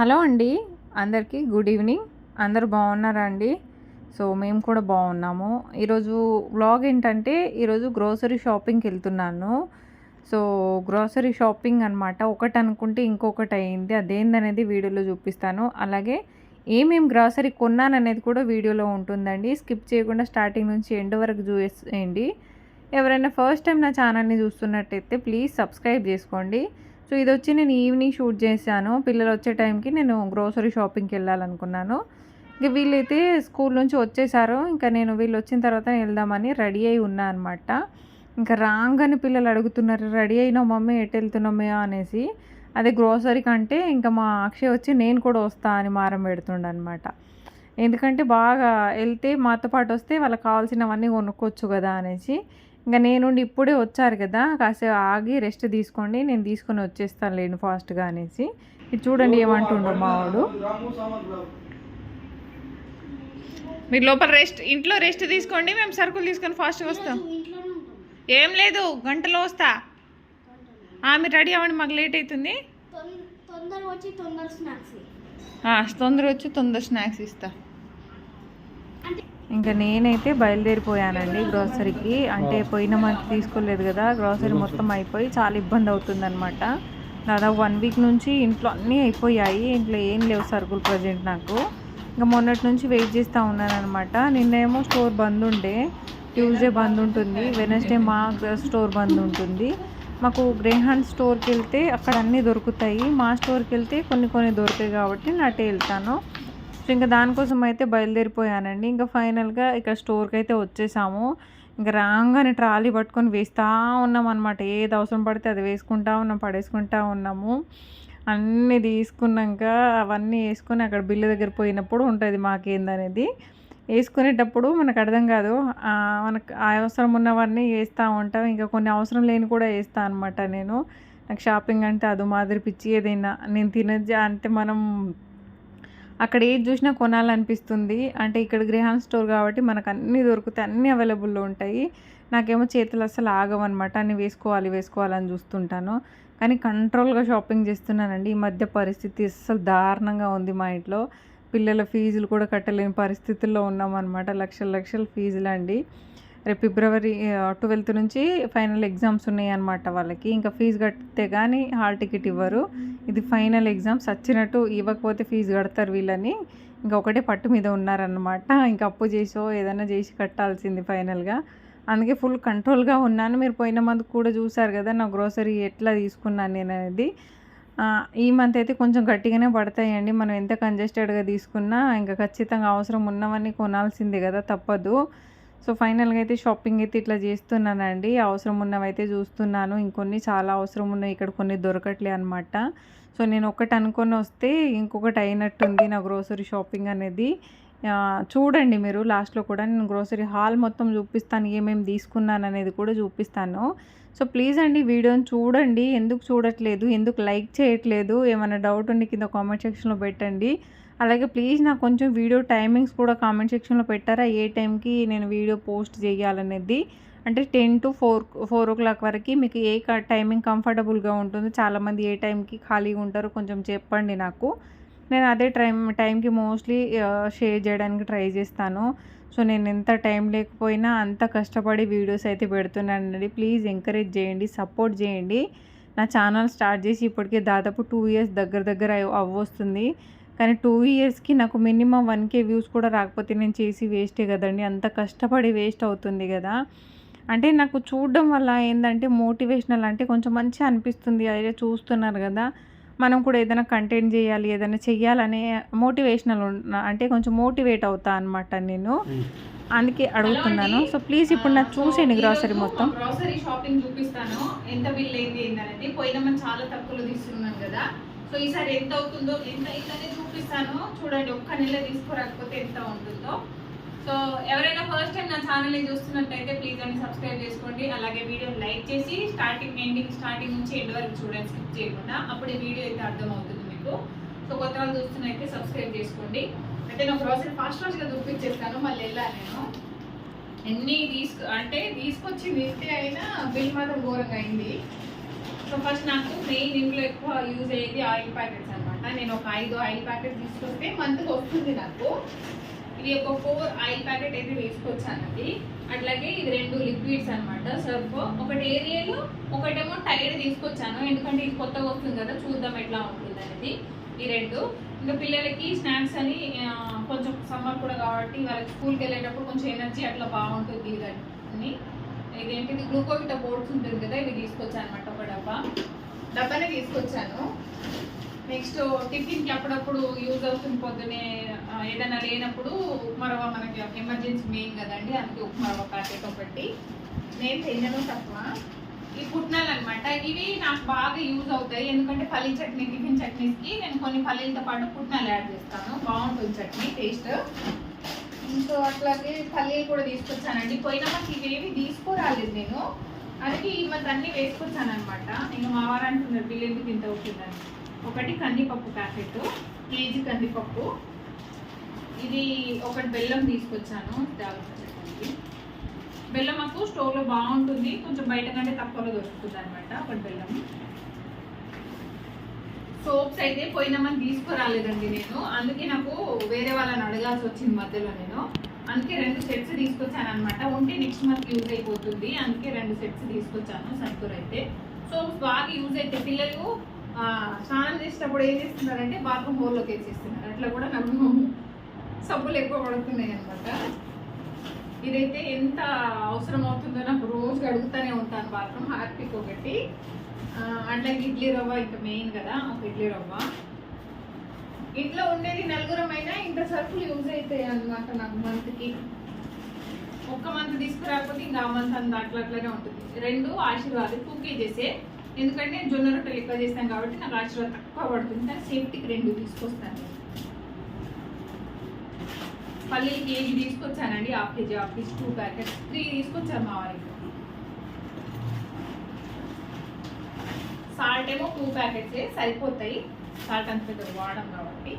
Hello అండి. అందరికీ good evening. అందరు బాగున్నారా అండి? సో మేము కూడా బాగున్నాము. ఈరోజు వ్లాగ్ ఏంటంటే ఈరోజు గ్రోసరీ షాపింగ్కి వెళ్తున్నాను. సో గ్రోసరీ షాపింగ్ అనమాట ఒకటి అనుకుంటే ఇంకొకటి అయింది. అదేందనేది వీడియోలో చూపిస్తాను. అలాగే ఏమేం గ్రాసరీ కొన్నాననేది కూడా వీడియోలో ఉంటుందండి. స్కిప్ చేయకుండా స్టార్టింగ్ నుంచి ఎండ్ వరకు చూసేయండి. ఎవరైనా ఫస్ట్ టైం నా ఛానల్ని చూస్తున్నట్టయితే ప్లీజ్ సబ్స్క్రైబ్ చేసుకోండి. సో ఇది వచ్చి నేను ఈవినింగ్ షూట్ చేశాను. పిల్లలు వచ్చే టైంకి నేను గ్రోసరీ షాపింగ్కి వెళ్ళాలనుకున్నాను. ఇక వీళ్ళైతే స్కూల్ నుంచి వచ్చేసారు. ఇంకా నేను వీళ్ళు వచ్చిన తర్వాత వెళ్దామని రెడీ అయి ఉన్నా అనమాట ఇంకా రాగానే పిల్లలు అడుగుతున్నారు రెడీ అయినా మమ్మీ ఎటు వెళ్తున్నామే? అనేసి. అదే గ్రోసరీ కంటే ఇంకా మా అక్షయ్ వచ్చి నేను కూడా వస్తా అని మారం పెడుతుండనమాట ఎందుకంటే బాగా వెళ్తే మాతో పాటు వస్తే వాళ్ళకి కావాల్సినవన్నీ కొనుక్కోవచ్చు కదా అనేసి. ఇంకా నేను ఇప్పుడే వచ్చారు కదా కాసేపు ఆగి రెస్ట్ తీసుకోండి నేను తీసుకొని వచ్చేస్తాను లేను ఫాస్ట్గా అనేసి. ఇది చూడండి ఏమంటుండో మావాడు మీరు లోపల రెస్ట్ ఇంట్లో రెస్ట్ తీసుకోండి మేము సరుకులు తీసుకొని ఫాస్ట్గా వస్తాం. ఏం లేదు గంటలో వస్తా. ఆ, మీరు రెడీ అవ్వండి మాకు లేట్ అవుతుంది. తొం- తొందరగా వచ్చి తొందర స్నాక్స్ ఆ, తొందర వచ్చి తొందర స్నాక్స్ ఇస్తా. అంటే ఇంకా నేనైతే బయలుదేరిపోయానండి గ్రోసరీకి అంటే పోయిన మంత్ తీసుకోలేదు కదా గ్రోసరీ మొత్తం అయిపోయి చాలా ఇబ్బంది అవుతుందన్నమాట. దాదాపు వన్ వీక్ నుంచి ఇంట్లో అన్నీ అయిపోయాయి ఇంట్లో ఏం లేవు సరుకులు ప్రజెంట్ నాకు. ఇంకా మొన్నటి నుంచి వెయిట్ చేస్తూ ఉన్నాను అనమాట నిన్నేమో స్టోర్ బంద్ ఉండే ట్యూస్డే బంద్ ఉంటుంది వెనస్డే మా స్టోర్ బంద్ ఉంటుంది. మాకు గ్రేహాండ్ స్టోర్కి వెళ్తే అక్కడ అన్నీ దొరుకుతాయి మా స్టోర్కి వెళ్తే కొన్ని కొన్ని దొరికాయి కాబట్టి నేను అటే వెళ్తాను. సో ఇంకా దానికోసం అయితే బయలుదేరిపోయానండి. ఇంకా ఫైనల్గా ఇక్కడ స్టోర్కి అయితే వచ్చేసాము. ఇంకా రాగానే ట్రాలీ పట్టుకొని వేస్తూ ఉన్నాం అనమాట ఏది అవసరం పడితే అది వేసుకుంటా ఉన్నాం పడేసుకుంటా ఉన్నాము. అన్నీ తీసుకున్నాక అవన్నీ వేసుకొని అక్కడ బిల్లు దగ్గర పోయినప్పుడు ఉంటుంది మాకేందనేది. వేసుకునేటప్పుడు మనకు అర్థం కాదు. మనకు ఆ అవసరం ఉన్నవన్నీ వేస్తూ ఉంటాం. ఇంకా కొన్ని అవసరం లేని కూడా వేస్తా అనమాట నేను. నాకు షాపింగ్ అంటే అది మాదిరి పిచ్చి ఏదైనా. నేను తినది అంటే మనం అక్కడ ఏది చూసినా కొనాలనిపిస్తుంది. అంటే ఇక్కడ గ్రేహాన్ స్టోర్ కాబట్టి మనకు అన్నీ దొరుకుతాయి. అన్నీ అవైలబుల్లో ఉంటాయి. నాకేమో చేతులు అసలు ఆగవన్నమాట. అన్నీ వేసుకోవాలి వేసుకోవాలని చూస్తుంటాను. కానీ కంట్రోల్గా షాపింగ్ చేస్తున్నానండి. ఈ మధ్య పరిస్థితి అస్సలు దారుణంగా ఉంది మా ఇంట్లో. పిల్లల ఫీజులు కూడా కట్టలేని పరిస్థితుల్లో ఉన్నామన్నమాట. లక్షల లక్షల ఫీజులు అండి. రేపు ఫిబ్రవరి ట్వెల్త్ నుంచి ఫైనల్ ఎగ్జామ్స్ ఉన్నాయి అనమాట వాళ్ళకి. ఇంకా ఫీజు కడితే కానీ హాల్ టికెట్ ఇవ్వరు. ఇది ఫైనల్ ఎగ్జామ్స్ వచ్చినట్టు ఇవ్వకపోతే ఫీజు కడతారు వీళ్ళని. ఇంకా ఒకటే పట్టు మీద ఉన్నారనమాట ఇంకా అప్పు చేసో ఏదైనా చేసి కట్టాల్సింది ఫైనల్గా. అందుకే ఫుల్ కంట్రోల్గా ఉన్నాను. మీరు పోయిన మంత్ కూడా చూసారు కదా నా గ్రోసరీ ఎట్లా తీసుకున్నాను నేను అనేది. ఈ మంత్ అయితే కొంచెం గట్టిగానే పడతాయండి. మనం ఎంత కంజెస్టెడ్గా తీసుకున్నా ఇంకా ఖచ్చితంగా అవసరం ఉన్నవన్నీ కొనాల్సిందే కదా తప్పదు. సో ఫైనల్గా అయితే షాపింగ్ అయితే ఇట్లా చేస్తున్నానండి. అవసరం ఉన్నవైతే చూస్తున్నాను. ఇంకొన్ని చాలా అవసరం ఉన్నాయి ఇక్కడ కొన్ని దొరకట్లే అనమాట సో నేను ఒకటి అనుకొని వస్తే ఇంకొకటి అయినట్టుంది నా గ్రోసరీ షాపింగ్ అనేది చూడండి మీరు లాస్ట్లో కూడా నేను గ్రోసరీ హాల్ మొత్తం చూపిస్తాను ఏమేమి తీసుకున్నాను అనేది కూడా చూపిస్తాను. సో ప్లీజ్ అండి వీడియోని చూడండి ఎందుకు చూడట్లేదు ఎందుకు లైక్ చేయట్లేదు ఏమైనా డౌట్ ఉండి కింద కామెంట్ సెక్షన్లో పెట్టండి. అలాగే ప్లీజ్ నాకు కొంచెం వీడియో టైమింగ్స్ కూడా కామెంట్ సెక్షన్లో పెట్టారా? ఏ టైంకి నేను వీడియో పోస్ట్ చేయాలనేది? అంటే ten to four four o'clock వరకు మీకు ఏ క- టైమింగ్ కంఫర్టబుల్గా ఉంటుంది చాలామంది ఏ టైంకి ఖాళీగా ఉంటారో కొంచెం చెప్పండి నాకు. నేను అదే టైం టైంకి మోస్ట్లీ షేర్ చేయడానికి ట్రై చేస్తాను. సో నేను ఎంత టైం లేకపోయినా అంత కష్టపడి వీడియోస్ అయితే పెడుతున్నానండి. ప్లీజ్ ఎంకరేజ్ చేయండి సపోర్ట్ చేయండి. నా ఛానల్ స్టార్ట్ చేసి ఇప్పటికే దాదాపు టూ ఇయర్స్ దగ్గర దగ్గర అవ్వొస్తుంది. కానీ టూ ఇయర్స్కి నాకు మినిమం వన్ కే వ్యూస్ కూడా రాకపోతే నేను చేసి వేస్టే కదండి. అంత కష్టపడి వేస్ట్ అవుతుంది కదా. అంటే నాకు చూడడం వల్ల ఏంటంటే మోటివేషనల్ అంటే కొంచెం మంచిగా అనిపిస్తుంది. అదే చూస్తున్నారు కదా. మనం కూడా ఏదైనా కంటెంట్ చేయాలి ఏదైనా చెయ్యాలనే మోటివేషనల్ అంటే కొంచెం మోటివేట్ అవుతా అనమాట నేను. అందుకే అడుగుతున్నాను. సో ప్లీజ్ ఇప్పుడు నాకు చూసేయండి గ్రాసరీ మొత్తం. గ్రాసరీ షాపింగ్ చూపిస్తాను. ఎంత బిల్ అయింది ఏంటనేది పోయిన మనం చాలా తక్కువలో తీసుకున్నాం కదా. సో ఈసారి ఎంత అవుతుందో ఎంత అయిందనే చూపిస్తాను. చూడండి ఒక్క నెల తీసుకోరాకపోతే ఎంత ఉంటుందో. సో ఎవరైనా ఫస్ట్ టైం నా ఛానల్ని చూస్తున్నట్టయితే ప్లీజ్ అని సబ్స్క్రైబ్ చేసుకోండి. అలాగే వీడియో లైక్ చేసి స్టార్టింగ్ ఎండింగ్ స్టార్టింగ్ నుంచి ఎండ్ వరకు చూడండి స్కిప్ చేయకుండా. అప్పుడు ఈ వీడియో అయితే అర్థమవుతుంది మీకు. సో కొత్త వాళ్ళు చూస్తున్నైతే సబ్స్క్రైబ్ చేసుకోండి. అయితే నా ప్రాసెస్ ఫాస్ట్ ఫాస్ట్గా చూపించేస్తాను. మళ్ళీ వెళ్ళాను నేను? ఎన్ని తీసుకు అంటే తీసుకొచ్చింది ఇంతే అయినా బిల్ మాత్రం ఘోరంగా అయింది. సో ఫస్ట్ నాకు మెయిన్ ఇంట్లో ఎక్కువ యూజ్ అయ్యేది ఆయిల్ ప్యాకెట్స్ అన్నమాట. నేను ఒక ఐదు ఆయిల్ ప్యాకెట్ తీసుకొస్తే మంత్కి వస్తుంది నాకు. ఇది ఒక ఫోర్ ఆయిల్ ప్యాకెట్ అయితే తీసుకొచ్చానండి అట్లాగే ఇది రెండు లిక్విడ్స్ అనమాట సర్ఫ్ ఒకటి ఏరియాలో ఒకటేమో టైడ్ తీసుకొచ్చాను. ఎందుకంటే ఇది కొత్తగా వస్తుంది కదా చూద్దాం ఎట్లా ఉంటుంది అనేది ఈ రెండు. ఇంకా పిల్లలకి స్నాక్స్ అని కొంచెం సమ్మర్ కూడా కాబట్టి వాళ్ళకి స్కూల్కి వెళ్ళేటప్పుడు కొంచెం ఎనర్జీ అట్లా బాగుంటుంది ఇది అని ఇదేంటిది? గ్లూకోవిటా బోర్డ్స్ ఉంటుంది కదా ఇవి తీసుకొచ్చాను అనమాట డబ్బా. డబ్బానే తీసుకొచ్చాను. నెక్స్ట్ టిఫిన్కి అప్పుడప్పుడు యూజ్ అవుతుంది పొద్దునే ఏదైనా లేనప్పుడు ఉప్మా రవ్వ మనకి ఎమర్జెన్సీ మెయిన్ కదండి అందుకే ఉప్మా రవ్వ ప్యాకెట్ ఒకటి. నేను తినను తక్కువ. ఈ పుట్నాలు అనమాట ఇవి నాకు బాగా యూజ్ అవుతాయి. ఎందుకంటే పల్లీ చట్నీ టిఫిన్ చట్నీస్కి నేను కొన్ని పల్లీలతో పాటు పుట్నాలు యాడ్ చేస్తాను. బాగుంటుంది చట్నీ టేస్ట్ ఇంకో అట్లాగే పల్లీలు కూడా తీసుకొచ్చానండి. పోయిన మనకి ఇవేవి తీసుకురాలేదు నేను. అందుకే ఈ మధ్య అన్ని వేసుకొచ్చాను అనమాట ఇంకా మా వారు అంటున్నారు బిల్లు ఎందుకు ఇంత అవుతుందని? ఒకటి కందిపప్పు ప్యాకెట్ కేజీ కందిపప్పు. ఇది ఒకటి బెల్లం తీసుకొచ్చాను. దాల్చింది బెల్లం మాకు స్టోర్లో బాగుంటుంది. కొంచెం బయట కంటే తక్కువలో దొరుకుతుంది అనమాట ఒకటి బెల్లం. సోప్స్ అయితే పోయినమని తీసుకురాలేదండి నేను. అందుకే నాకు వేరే వాళ్ళని అడగాల్సి వచ్చింది మధ్యలో నేను. అందుకే రెండు సెట్స్ తీసుకొచ్చాను అనమాట ఉంటే నెక్స్ట్ మంత్ యూజ్ అయిపోతుంది. అందుకే రెండు సెట్స్ తీసుకొచ్చాను సంతూర్ అయితే. సో బాగా యూజ్ అయితే పిల్లలు స్నానం చేసేటప్పుడు ఏం చేస్తున్నారంటే బాత్రూమ్ హోల్లోకి వేసేస్తున్నారు. అట్లా కూడా నాకు సబ్బులు ఎక్కువ పడుతున్నాయి అనమాట ఇదైతే ఎంత అవసరం అవుతుందో నాకు రోజు అడుగుతూనే ఉంటాను బాత్రూమ్. హార్పిక్ ఒకటి. అట్లాగే ఇడ్లీ రవ్వ ఇంకా మెయిన్ కదా ఒక ఇడ్లీ రవ్వ. ఇంట్లో ఉండేది నలుగురం అయినా ఇంత సరుకులు యూజ్ అవుతాయి అనమాట నాకు మంత్కి ఒక్క మంత్ తీసుకురాకపోతే ఇంకా మంత్ అంత అట్లా అట్లానే ఉంటుంది. రెండు ఆశీర్వాద్ టూ కేజెసే ఎందుకంటే నేను జొన్న రొట్టెలు ఎక్కువ చేస్తాను కాబట్టి నాకు ఆశీర్వాద్ తక్కువ పడుతుంది. కానీ సేఫ్టీకి రెండు తీసుకొస్తాను. నేను. పల్లీలు కేజీ తీసుకొచ్చానండి. Half KG half KG two packets three తీసుకొచ్చాను మా వారికి. సాల్ట్ ఏమో టూ ప్యాకెట్స్ సరిపోతాయి. సాల్ట్ అంత పెద్ద వాడడం కాబట్టి.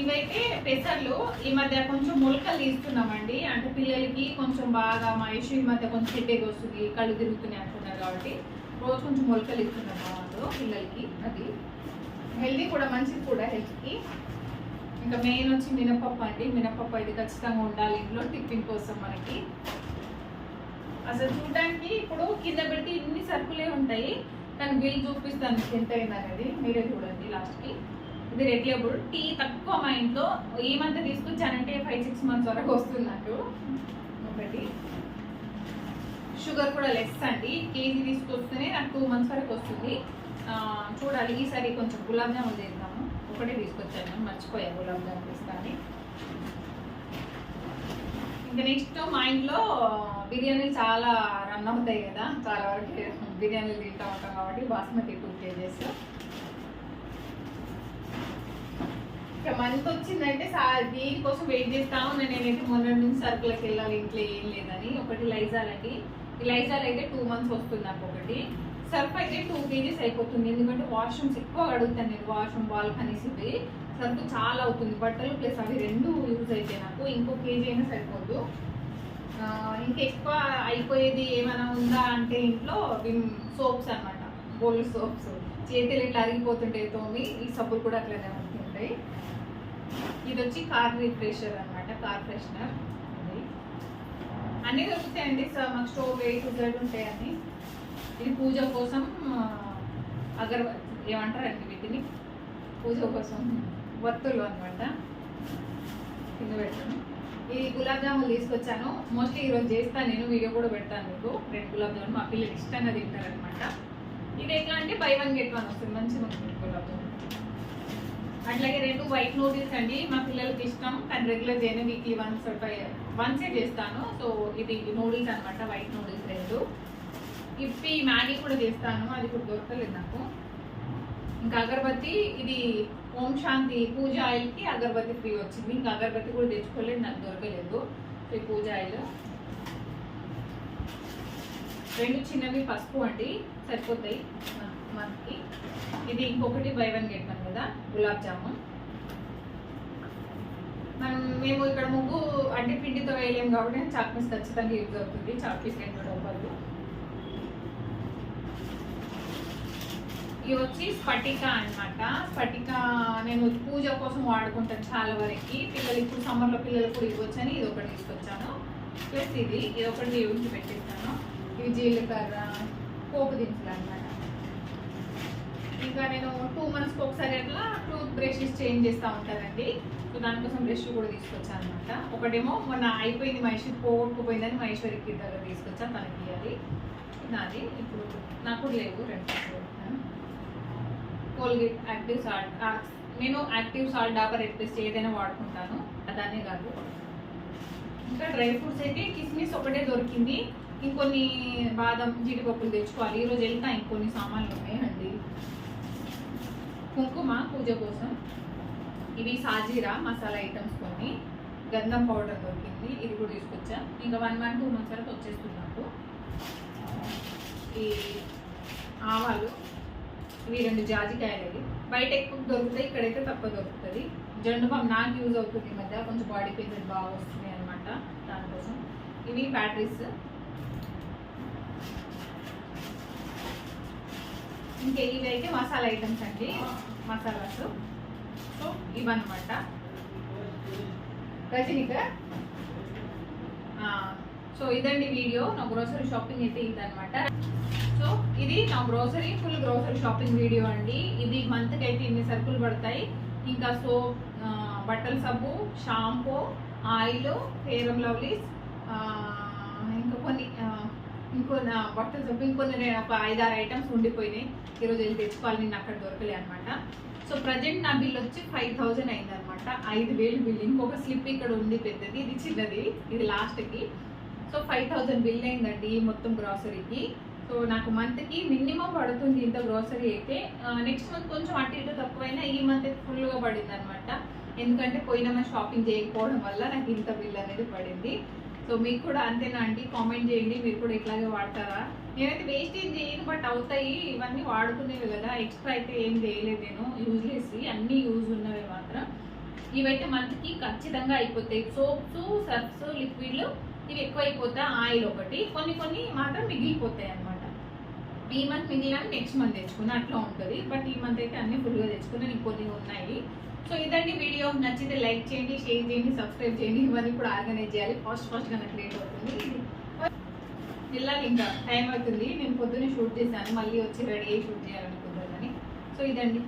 ఇవైతే పెసర్లు ఈ మధ్య కొంచెం మొలకలు తీస్తున్నామండి. అంటే పిల్లలకి కొంచెం బాగా మా ఇష్యూ ఈ మధ్య కొంచెం హెడ్ఏక్ వస్తుంది కళ్ళు తిరుగుతున్నాయి అంటున్నారు కాబట్టి రోజు కొంచెం మొలకలు ఇస్తున్నాం మా పిల్లలకి. అది హెల్దీ కూడా మంచిది కూడా హెల్త్కి. ఇంకా మెయిన్ వచ్చి మినపప్పు అండి. మినపప్పు ఇది ఖచ్చితంగా ఉండాలి ఇంట్లో టిఫిన్ కోసం మనకి. అసలు చూడడానికి ఇప్పుడు కింద పెడితే ఇన్ని సరుకులే ఉంటాయి కానీ బిల్ చూపిస్తాను ఎంత అయిందనేది మీరే చూడండి లాస్ట్కి. ఇది రెగ్యులర్ టీ తక్కువ మా ఇంట్లో ఈ మంత్ తీసుకొచ్చానంటే ఫైవ్ సిక్స్ మంత్స్ వరకు వస్తుంది నాకు ఒకటి. షుగర్ కూడా లెస్ అండి. కేజీ తీసుకొస్తేనే నాకు టూ మంత్స్ వరకు వస్తుంది. చూడాలి. ఈసారి కొంచెం గులాబ్ జామున్ చేద్దాము. ఒకటే తీసుకొచ్చాను. మర్చిపోయా గులాబ్ జామున్ తీసుకొని ఇంకా నెక్స్ట్ మా ఇంట్లో బిర్యానీలు చాలా రన్ అవుతాయి కదా. చాలా వరకు బిర్యానీలు తింటా ఉంటాం కాబట్టి బాస్మతి టూ కేజెస్ ఇక మంత్ వచ్చిందంటే దీనికోసం వెయిట్ చేస్తా ఉన్నా. నేనైతే మొన్న నుంచి సరుకులకు వెళ్ళాలి ఇంట్లో ఏం లేదని. ఒకటి లైజాల్ అండి ఈ లైజాల్ అయితే టూ మంత్స్ వస్తుంది నాకు ఒకటి. సర్ఫ్ అయితే టూ కేజీస్ అయిపోతుంది. ఎందుకంటే వాష్రూమ్స్ ఎక్కువ అడుగుతాను నేను. వాష్రూమ్ బాల్కనీస్ అనేసి సర్ఫ్ చాలా అవుతుంది. బట్టలు ప్లస్ అవి రెండు యూజ్ అయితే నాకు. ఇంకో కేజీ అయినా సరిపోదు. ఇంకా ఎక్కువ అయిపోయేది ఏమైనా ఉందా అంటే ఇంట్లో విమ్ సోప్స్ అన్నమాట. Bold soaps. చేతులు ఇట్లా అరిగిపోతుంటే తోమి. ఈ సబ్బులు కూడా అట్లనే ఉంటాయి. ఇది వచ్చి కార్ రిఫ్రెషర్ అనమాట కార్ ఫ్రెషనర్ ఇది అన్నీ దొరుకుతాయండి సార్ మాకు స్టోవ్ వెయిట్ టు ఉంటాయని ఇది పూజ కోసం ఆ, అగరబత్తి ఏమంటారండి వీటిని? పూజ కోసం వత్తులు అనమాట కింద పెట్టాను ఈ గులాబ్ జాములు తీసుకొచ్చాను. మోస్ట్లీ ఈరోజు చేస్తాను నేను వీడియో కూడా పెడతాను మీకు. రెండు గులాబ్ జామున్ మా పిల్లలు ఇష్టంగా తింటారనమాట ఇది ఎట్లా అంటే బై వన్ గెట్ వన్ వస్తుంది. మంచిగా ఉంటుంది గులాబ్ జామున్ అట్లాగే రెండు వైట్ నూడిల్స్ అండి. మా పిల్లలకి ఇష్టం. కానీ రెగ్యులర్ చేయను వీక్లీ వన్స్ వన్సే చేస్తాను. సో ఇది నూడిల్స్ అనమాట వైట్ నూడిల్స్ రెండు. ఇప్పి మ్యాగీ కూడా చేస్తాను. అది ఇప్పుడు దొరకలేదు నాకు. ఇంకా అగరబత్తి ఇది ఓం శాంతి పూజ ఆయిల్కి అగరబత్తి ఫ్రీ వచ్చింది. ఇంకా అగరబత్తి కూడా తెచ్చుకోలేదు. నాకు దొరకలేదు. సో ఈ పూజ ఆయిల్. రెండు చిన్నవి పసుపు అండి. సరిపోతాయి. మంత్కి ఇది ఇంకొకటి బై వన్ గెట్ వన్ కదా గులాబ్ జామున్. మనం మేము ఇక్కడ ముగ్గు అంటే పిండితో వేయలేము కాబట్టి చాక్పీస్ ఖచ్చితంగా యూజ్ అవుతుంది. చాక్పీస్ రెండు డబ్బలు ఇవి వచ్చి స్ఫటిక అనమాట స్ఫటిక నేను పూజ కోసం వాడుకుంటాను చాలా వరకు. పిల్లలు ఇప్పుడు సమ్మర్లో పిల్లలకు కూడా ఇవ్వచ్చని ఇది ఒకటి తీసుకొచ్చాను. ప్లస్ ఇది ఇది ఒకటి దేవుడికి పెట్టిస్తాను. ఇవి జీలకర్ర పోపు దినుసులు అనమాట ఇంకా నేను టూ మంత్స్కి ఒకసారి అట్లా టూత్ బ్రషెస్ చేంజ్ చేస్తూ ఉంటానండి. సో దానికోసం బ్రష్ కూడా తీసుకొచ్చాను అనమాట ఒకటేమో మొన్న అయిపోయింది మహేశ్వరి పోగొట్టుకుపోయిందని మహేశ్వరికి దగ్గర తీసుకొచ్చా తనకి ఇవ్వాలి నాది ఇప్పుడు నాకు కూడా లేవు రెండు కోల్గేట్ యాక్టివ్ సాల్ట్ నేను యాక్టివ్ సాల్ట్ డాబర్ రిప్లేస్ ఏదైనా వాడుకుంటాను. అదనే కాదు. ఇంకా డ్రై ఫ్రూట్స్ అయితే కిస్మిస్ ఒకటే దొరికింది. ఇంకొన్ని బాదం జీడిపప్పులు తెచ్చుకోవాలి. ఈరోజు వెళ్తా ఇంకొన్ని సామాన్లు ఉన్నాయండి. కుంకుమ పూజ కోసం ఇవి సాజీరా మసాలా ఐటమ్స్ కొన్ని గంధం పౌడర్ దొరికింది. ఇది కూడా తీసుకొచ్చా. ఇంకా వన్ మంత్ టూ మంత్స్ వరకు వచ్చేస్తుంది నాకు. ఈ ఆవాలు ఇవి రెండు జాజికాయలు ఇవి. బయట ఎక్కువ దొరుకుతాయి ఇక్కడైతే తక్కువ దొరుకుతుంది. జండు బామ్ నాకు యూజ్ అవుతుంది ఈ మధ్య. కొంచెం బాడీ పెయిన్ బాగా వస్తుంది అనమాట దానికోసం. ఇవి బ్యాటరీస్ ఇంకా ఇవి అయితే మసాలా ఐటమ్స్ అండి మసాలాస్. సో ఇవన్నమాట. రజనిక? సో ఇదండి వీడియో. నా గ్రోసరీ షాపింగ్ అయితే ఇదన్నమాట. సో ఇది నా grocery full grocery shopping video అండి. ఇది మంత్కి అయితే ఇన్ని సరుకులు పడతాయి. ఇంకా సోప్ బట్టల సబ్బు shampoo oil Fair and Lovelys ఇంకా కొన్ని ఇంకో నా బట్టల సబ్బు ఇంకొన్ని నేను ఒక ఐదారు ఐటమ్స్ ఉండిపోయినాయి. ఈరోజు వెళ్ళి తెచ్చుకోవాలి? నేను అక్కడ దొరకలే అనమాట సో ప్రజెంట్ నా బిల్ వచ్చి ఫైవ్ థౌజండ్ అయింది అనమాట ఐదు వేలు బిల్ ఇంకొక స్లిప్ ఇక్కడ ఉంది పెద్దది. ఇది చిన్నది. ఇది లాస్ట్కి సో ఫైవ్ థౌజండ్ బిల్ అయిందండి మొత్తం గ్రాసరీకి సో నాకు మంత్కి మినిమం పడుతుంది ఇంత గ్రోసరీ అయితే. నెక్స్ట్ మంత్ కొంచెం అటు ఇటు తక్కువైనా ఈ మంత్ అయితే ఫుల్గా పడింది అనమాట ఎందుకంటే పోయిన షాపింగ్ చేయకపోవడం వల్ల నాకు ఇంత బిల్ అనేది పడింది. సో మీకు కూడా అంతేనా అండి? కామెంట్ చేయండి మీరు కూడా ఇట్లాగే వాడతారా? నేనైతే వేస్ట్ ఏం చేయను బట్ అవుతాయి. ఇవన్నీ వాడుకునేవి కదా ఎక్స్ట్రా అయితే ఏం చేయలేదు నేను. యూజ్లెస్ అన్నీ యూజ్ ఉన్నవి మాత్రం. ఇవైతే మనకి ఖచ్చితంగా అయిపోతాయి. సోప్స్ సర్ఫ్స్ లిక్విడ్లు ఇవి ఎక్కువ అయిపోతాయి ఆయిల్ ఒకటి. కొన్ని కొన్ని మాత్రం మిగిలిపోతాయి అన్నమాట. ఈ మంత్ మిగిలిన నెక్స్ట్ మంత్ తెచ్చుకున్నా అట్లా ఉంటుంది. బట్ ఈ మంత్ అయితే అన్ని ఫుల్గా తెచ్చుకున్నా ఇంకొన్ని ఉన్నాయి. సో ఇదండి వీడియో. నచ్చితే లైక్ చేయండి షేర్ చేయండి సబ్స్క్రైబ్ చేయండి. ఇవన్నీ ఇప్పుడు ఆర్గనైజ్ చేయాలి. ఫాస్ట్ ఫాస్ట్గా నాకు లేట్ అవుతుంది. వెళ్ళాలి ఇంకా. టైం అవుతుంది. నేను పొద్దున్నే షూట్ చేశాను. మళ్ళీ వచ్చి రెడీ అయ్యి షూట్ చేయాలనుకుంటున్నాను. సో ఇదండి.